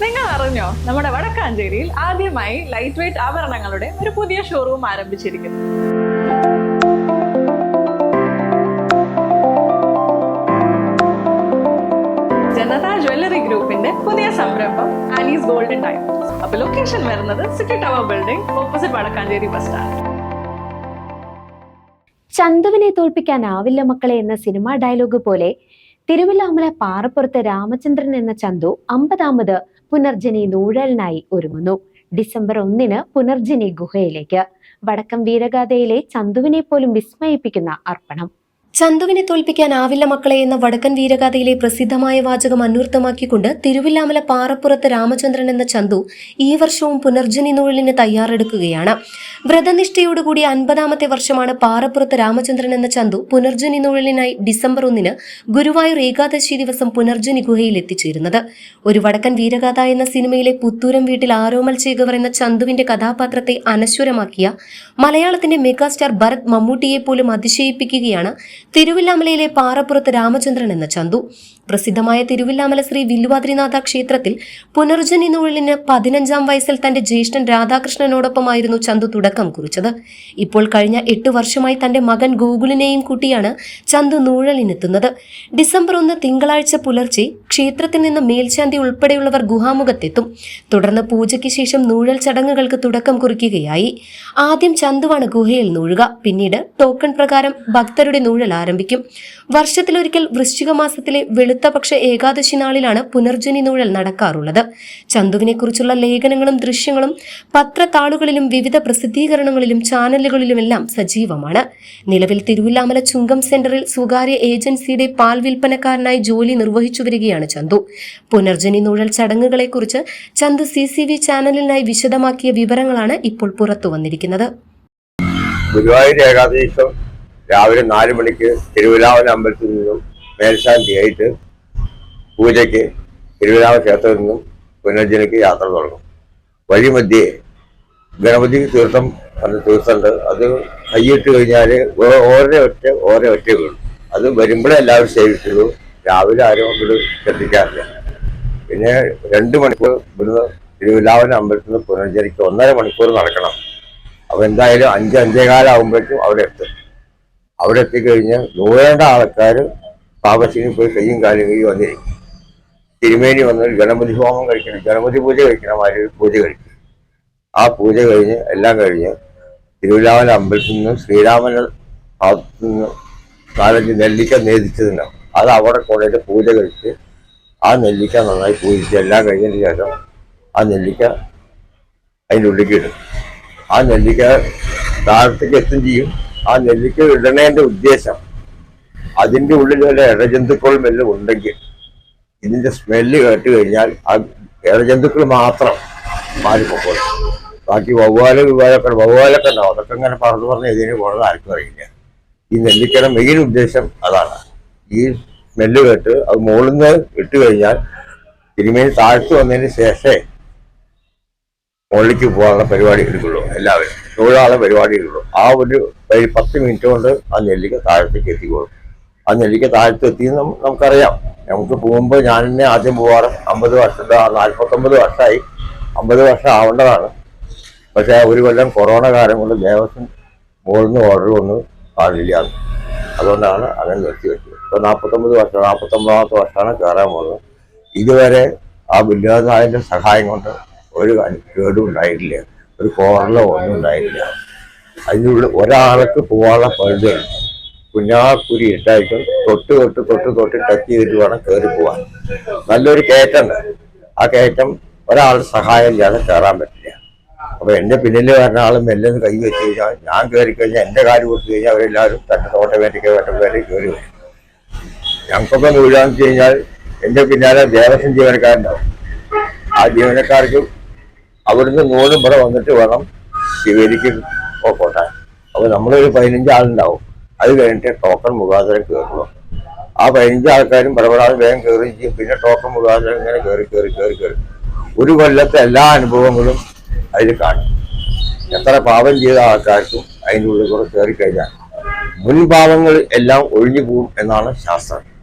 നിങ്ങൾ അറിഞ്ഞോ നമ്മുടെ വടക്കാഞ്ചേരിയിൽ ആദ്യമായി ലൈറ്റ് വെയിറ്റ് ആഭരണങ്ങളുടെ ഒരു പുതിയ ഷോറൂം ആരംഭിച്ചിരിക്കുന്നു. ജനതാ ജ്വല്ലറി ഗ്രൂപ്പിന്റെ പുതിയ സംരംഭം ആലീസ് ഗോൾഡൻ ടൈം അപ്പൊ ലൊക്കേഷൻ വരുന്നത് city tower building opposite Vadakkanchery bus stand ചന്തുവിനെ തോൽപ്പിക്കാനാവില്ല മക്കളെ എന്ന സിനിമാ ഡയലോഗ് പോലെ തിരുവല്ലാമല പാറപ്പുറത്ത് രാമചന്ദ്രൻ എന്ന ചന്തു അമ്പതാമത് പുനർജനി നൂഴലിനായി ഒരുങ്ങുന്നു. ഡിസംബർ ഒന്നിന് പുനർജനി ഗുഹയിലേക്ക്. വടക്കം വീരഗാഥയിലെ ചന്തുവിനെ പോലും വിസ്മയിപ്പിക്കുന്ന അർപ്പണം. ചന്തുവിനെ തോൽപ്പിക്കാനാവില്ല മക്കളെ എന്ന വടക്കൻ വീരഗാഥയിലെ പ്രസിദ്ധമായ വാചകം അന്വർത്ഥമാക്കിക്കൊണ്ട് തിരുവില്ലാമല പാറപ്പുറത്ത് രാമചന്ദ്രൻ എന്ന ചന്തു ഈ വർഷവും പുനർജനി നൂഴലിന് തയ്യാറെടുക്കുകയാണ്. വ്രതനിഷ്ഠയോടുകൂടി അൻപതാമത്തെ വർഷമാണ് പാറപ്പുറത്ത് രാമചന്ദ്രൻ എന്ന ചന്തു പുനർജനി നൂഴലിനായി ഡിസംബർ ഒന്നിന് ഗുരുവായൂർ ഏകാദശി ദിവസം പുനർജനി ഗുഹയിൽ എത്തിച്ചേരുന്നത്. ഒരു വടക്കൻ വീരഗാഥ എന്ന സിനിമയിലെ പുത്തൂരം വീട്ടിൽ ആരോമൽ ചേകവർ എന്ന ചന്തുവിന്റെ കഥാപാത്രത്തെ അനശ്വരമാക്കിയ മലയാളത്തിന്റെ മെഗാസ്റ്റാർ ഭരത് മമ്മൂട്ടിയെ പോലും അതിശയിപ്പിക്കുകയാണ് തിരുവില്ലാമലയിലെ പാറപ്പുറത്ത് രാമചന്ദ്രൻ എന്ന ചന്തു പ്രസിദ്ധമായ തിരുവില്ലാമല ശ്രീ വില്ലുവാദ്രിനാഥ ക്ഷേത്രത്തിൽ പുനർജനി നൂഴലിന് പതിനഞ്ചാം വയസ്സിൽ തന്റെ ജ്യേഷ്ഠൻ രാധാകൃഷ്ണനോടൊപ്പമായിരുന്നു ചന്തു തുടക്കം കുറിച്ചത്. ഇപ്പോൾ കഴിഞ്ഞ എട്ട് വർഷമായി തന്റെ മകൻ ഗോകുലിനെയും കൂട്ടിയാണ് ചന്തു നൂഴലിനെത്തുന്നത്. ഡിസംബർ ഒന്ന് തിങ്കളാഴ്ച പുലർച്ചെ ക്ഷേത്രത്തിൽ നിന്ന് മേൽശാന്തി ഉൾപ്പെടെയുള്ളവർ ഗുഹാമുഖത്തെത്തും. തുടർന്ന് പൂജയ്ക്ക് ശേഷം നൂഴൽ ചടങ്ങുകൾക്ക് തുടക്കം കുറിക്കുകയായി. ആദ്യം ചന്തുവാണ് ഗുഹയിൽ നൂഴുക പിന്നീട് ടോക്കൺ പ്രകാരം ഭക്തരുടെ നൂഴൽ ആരംഭിക്കും. വർഷത്തിലൊരിക്കൽ വൃശ്ചിക മാസത്തിലെ വെളുത്തപക്ഷ ഏകാദശി നാളിലാണ് പുനർജനി നുഴൽ നടക്കാറുള്ളത്. ചന്തുവിനെക്കുറിച്ചുള്ള ലേഖനങ്ങളും ദൃശ്യങ്ങളും പത്രത്താളുകളിലും വിവിധ പ്രസിദ്ധീകരണങ്ങളിലും ചാനലുകളിലുമെല്ലാം സജീവമാണ്. നിലവിൽ തിരുവില്ലാമല ചുങ്കം സെന്ററിൽ സ്വകാര്യ ഏജൻസിയുടെ പാൽ വിൽപ്പനക്കാരനായി ജോലി നിർവഹിച്ചു വരികയാണ് ചന്തു. പുനർജനി നുഴൽ ചടങ്ങുകളെക്കുറിച്ച് ചന്തു സി സി വി ചാനലിനായി വിശദമാക്കിയ വിവരങ്ങളാണ് ഇപ്പോൾ പുറത്തു വന്നിരിക്കുന്നത്. ഗുരുവായൂർ ഏകാദശം രാവിലെ നാല് മണിക്ക് തിരുവിലാവന അമ്പലത്തിൽ നിന്നും മേൽശാന്തിയായിട്ട് പൂജയ്ക്ക് തിരുവിതാമ ക്ഷേത്രത്തിൽ നിന്നും പുനർജനയ്ക്ക് യാത്ര തുടങ്ങും. വഴിമധ്യേ ഗണപതി തീർത്ഥം പറഞ്ഞ തീർത്ഥമുണ്ട്. അത് കൈയിട്ട് കഴിഞ്ഞാൽ ഓരോ ഒറ്റ ഓരോ ഒറ്റ വീഴും അത് വരുമ്പോഴേ എല്ലാവരും സേവിച്ചുള്ളൂ രാവിലെ ആരും അങ്ങോട്ട് ശ്രദ്ധിക്കാറില്ല പിന്നെ രണ്ട് മണിക്കൂർ ഇവിടുന്ന് തിരുവിലാവന അമ്പലത്തിൽ നിന്ന് പുനർജനിക്ക് ഒന്നര മണിക്കൂർ നടക്കണം. അപ്പോൾ എന്തായാലും അഞ്ച് അഞ്ചേകാലാവുമ്പോഴേക്കും അവിടെ എത്തും. അവിടെ എത്തിക്കഴിഞ്ഞ് നൂറേണ്ട ആൾക്കാർ പാപശിനി പോയി കയ്യും കാലും കൈ വന്നിരിക്കും. തിരുമേനി വന്ന് ഗണപതി ഹോമം കഴിക്കണം ഗണപതി പൂജ കഴിക്കണം ആര് പൂജ കഴിക്കും. ആ പൂജ കഴിഞ്ഞ് എല്ലാം കഴിഞ്ഞ് തിരുവിലാമല അമ്പലത്തിൽ നിന്ന് ശ്രീരാമന്റെ ഭാഗത്തു നിന്ന് നാലഞ്ച് നെല്ലിക്ക നേതിച്ചതിനാണ് അത് അവിടെ കൊണ്ടുപോയിട്ട് പൂജ കഴിച്ച് ആ നെല്ലിക്ക നന്നായി പൂജിച്ച് എല്ലാം കഴിഞ്ഞതിന് ശേഷം ആ നെല്ലിക്ക അതിന്റെ ഉള്ളിലേക്ക് ഇടും. ആ നെല്ലിക്ക താഴത്തേക്ക് എത്തും ചെയ്യും. ആ നെല്ലിക്ക ഇടണേന്റെ ഉദ്ദേശം അതിന്റെ ഉള്ളിൽ വല്ല ഇടജന്തുക്കളും എല്ലാം ഉണ്ടെങ്കിൽ ഇതിന്റെ സ്മെല്ല് കേട്ട് കഴിഞ്ഞാൽ ആ ഇഴജന്തുക്കൾ മാത്രം മാറിപ്പോകും. ബാക്കി വവ്വാൽ വിവാദമൊക്കെ വവ്വാലൊക്കെ ഉണ്ടാവും. അതൊക്കെ ഇങ്ങനെ പറഞ്ഞു പറഞ്ഞ് ഇതിന് പോകുന്നത് ആർക്കും അറിയില്ല. ഈ നെല്ലിക്കയുടെ മെയിൻ ഉദ്ദേശം അതാണ്. ഈ സ്മെല്ല് കേട്ട് അത് മുകളിൽ നിന്ന് ഇട്ട് കഴിഞ്ഞാൽ തിരുമേനി താഴ്ത്തു വന്നതിന് ശേഷമേ മുകളിലേക്ക് പോകാനുള്ള പരിപാടി എടുക്കുള്ളൂ എല്ലാവരും. തൊഴിലാളെ പരിപാടി എടുക്കുള്ളൂ. ആ ഒരു പത്ത് മിനിറ്റ് കൊണ്ട് ആ നെല്ലിക്ക താഴത്തേക്ക് എത്തിക്കോളും. ആ നെല്ലിക്ക താഴത്ത് എത്തി നമുക്കറിയാം. നമുക്ക് പോകുമ്പോൾ ഞാൻ തന്നെ ആദ്യം പോവാറ്. അമ്പത് വർഷം നാൽപ്പത്തൊമ്പത് വർഷമായി അമ്പത് വർഷം ആവേണ്ടതാണ്. പക്ഷേ ഒരു കൊല്ലം കൊറോണ കാലം കൊണ്ട് ദേവസ്വം മുകളിൽ നിന്ന് ഓർഡർ വന്ന്. പാടില്ല അതുകൊണ്ടാണ് അങ്ങനെ നിർത്തി വെച്ചത്. ഇപ്പോൾ നാൽപ്പത്തൊമ്പത് വർഷം നാൽപ്പത്തൊമ്പതാമത്തെ വർഷമാണ് കയറാൻ പോകുന്നത്. ഇതുവരെ ആ ബില്ലാതായന്റെ സഹായം കൊണ്ട് ഒരു കേടും ഉണ്ടായിട്ടില്ല. ഒരു കോറലോ ഒന്നും ഉണ്ടായിട്ടില്ല. അതിനുള്ള ഒരാൾക്ക് പോകാനുള്ള പരിധിയാണ് കുഞ്ഞാക്കുരി ഇട്ടായിട്ടും തൊട്ട് തൊട്ട് തൊട്ട് തൊട്ട് ടച്ച് ചെയ്തിട്ട് വേണം കയറി പോവാൻ. നല്ലൊരു കയറ്റുണ്ട് ആ കയറ്റം ഒരാളുടെ സഹായം ഇല്ലാതെ കയറാൻ പറ്റില്ല. അപ്പൊ എന്റെ പിന്നിൽ വരുന്ന ആൾ മെല്ലെ കൈ വെച്ച് കഴിഞ്ഞാൽ ഞാൻ കയറി കഴിഞ്ഞാൽ എന്റെ കാര്യം കൊടുത്തു കഴിഞ്ഞാൽ അവരെല്ലാവരും തന്റെ ഓട്ടോമാറ്റിക് ഓട്ടോമാറ്റിക് കയറി വരും. ഞങ്ങൾക്കൊക്കെ വീഴാന്ന് വെച്ച് കഴിഞ്ഞാൽ എന്റെ പിന്നാലെ ദേവസ്വം ജീവനക്കാരുണ്ടാവും. ആ ജീവനക്കാർക്ക് അവിടുന്ന് നൂലും ഇവിടെ വന്നിട്ട് വേണം ശിവേരിക്ക് പോക്കോട്ടാൻ അപ്പൊ നമ്മളൊരു പതിനഞ്ച് ആളുണ്ടാവും. അത് കഴിഞ്ഞിട്ട് ടോക്കൺ മുഖാന്തരം കയറുള്ളൂ ആ പതിനഞ്ച് ആൾക്കാരും പടപെടാതെ വേഗം കയറുകയും ചെയ്യും. പിന്നെ ടോക്കൺ മുഖാന്തരം ഇങ്ങനെ കയറി കയറി കയറി കയറി ഒരു കൊല്ലത്തെ എല്ലാ അനുഭവങ്ങളും അതിൽ കാണും. എത്ര പാപം ചെയ്ത ആൾക്കാർക്കും അതിന്റെ ഉള്ളിൽ കൂടെ കയറി കഴിഞ്ഞാൽ മുൻപാപങ്ങൾ എല്ലാം ഒഴിഞ്ഞു പോകും എന്നാണ് ശാസ്ത്രം.